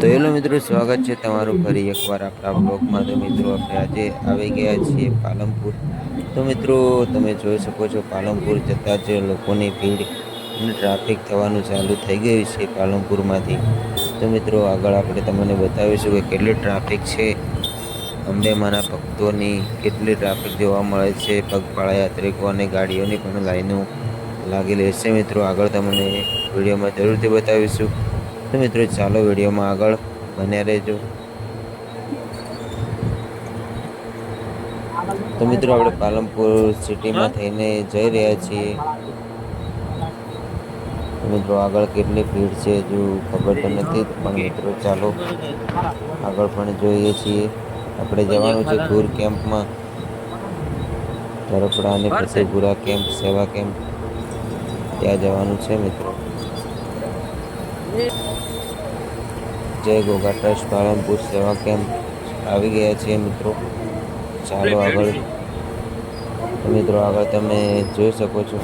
તો હેલો મિત્રો, સ્વાગત છે તમારું ફરી એકવાર આપણા બ્લોગમાં તો મિત્રો, આપણે આજે આવી ગયા છીએ પાલનપુર. તો મિત્રો, તમે જોઈ શકો છો પાલનપુર જતાં જ લોકોની ભીડ અને ટ્રાફિક થવાનું ચાલુ થઈ ગયું છે પાલનપુરમાંથી. તો મિત્રો, આગળ આપણે તમને બતાવીશું કે કેટલી ટ્રાફિક છે. અંબે માના ભક્તોની કેટલી ટ્રાફિક જોવા મળે છે, પગપાળા યાત્રિકો અને ગાડીઓની પણ લાઈનો લાગેલી હશે. મિત્રો, આગળ તમને વિડીયોમાં જરૂરથી બતાવીશું. તો મિત્રો ચાલો વિડીયોમાં આગળ બન્યા રહેજો. તો મિત્રો આપણે પાલનપુર સિટીમાં થઈને જઈ રહ્યા છીએ. મિત્રો આગળ કેટલી ભીડ છે હજુ ખબર તો નથી, પણ મિત્રો ચાલો આગળ પણ જોઈએ છીએ. આપણે જવાનું છે ધૂર કેમ્પમાં. તરફડા અને ફતેપુરા કેમ્પ, સેવા કેમ્પ. ત્યાં જવાનું છે મિત્રો. જય ગોગા ટ્રસ્ટ પાલનપુર સેવા કેમ્પ આવી ગયા છીએ મિત્રો. ચાલો આગળ. મિત્રો આગળ તમે જોઈ શકો છો.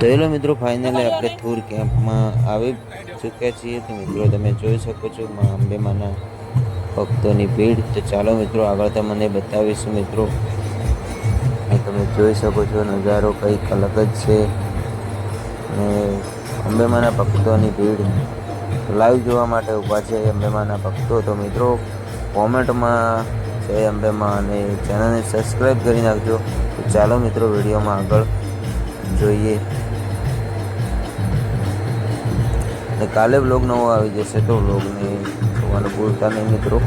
તો એલો મિત્રો ફાઇનલી આપણે થૂર કેમ્પમાં આવી ચૂક્યા છીએ. તો મિત્રો, તમે જોઈ શકો છો મા અંબેમાના ભક્તોની ભીડ. તો ચાલો મિત્રો, આગળ તમને બતાવીશું મિત્રો. તમે જોઈ શકો છો નજારો કંઈક અલગ જ છે. અને અંબેમાના ભક્તોની ભીડ લાઈવ જોવા માટે ઊભા છે અંબેમાના ભક્તો. તો મિત્રો, કોમેન્ટમાં જય અંબેમાં અને ચેનલને સબસ્ક્રાઈબ કરી નાખજો. તો ચાલો મિત્રો, વિડીયોમાં આગળ જોઈએ. અને કાલે બ્લોગ નવો આવી જશે તો બ્લોગને જોવાનું ભૂલતા નહીં મિત્રો.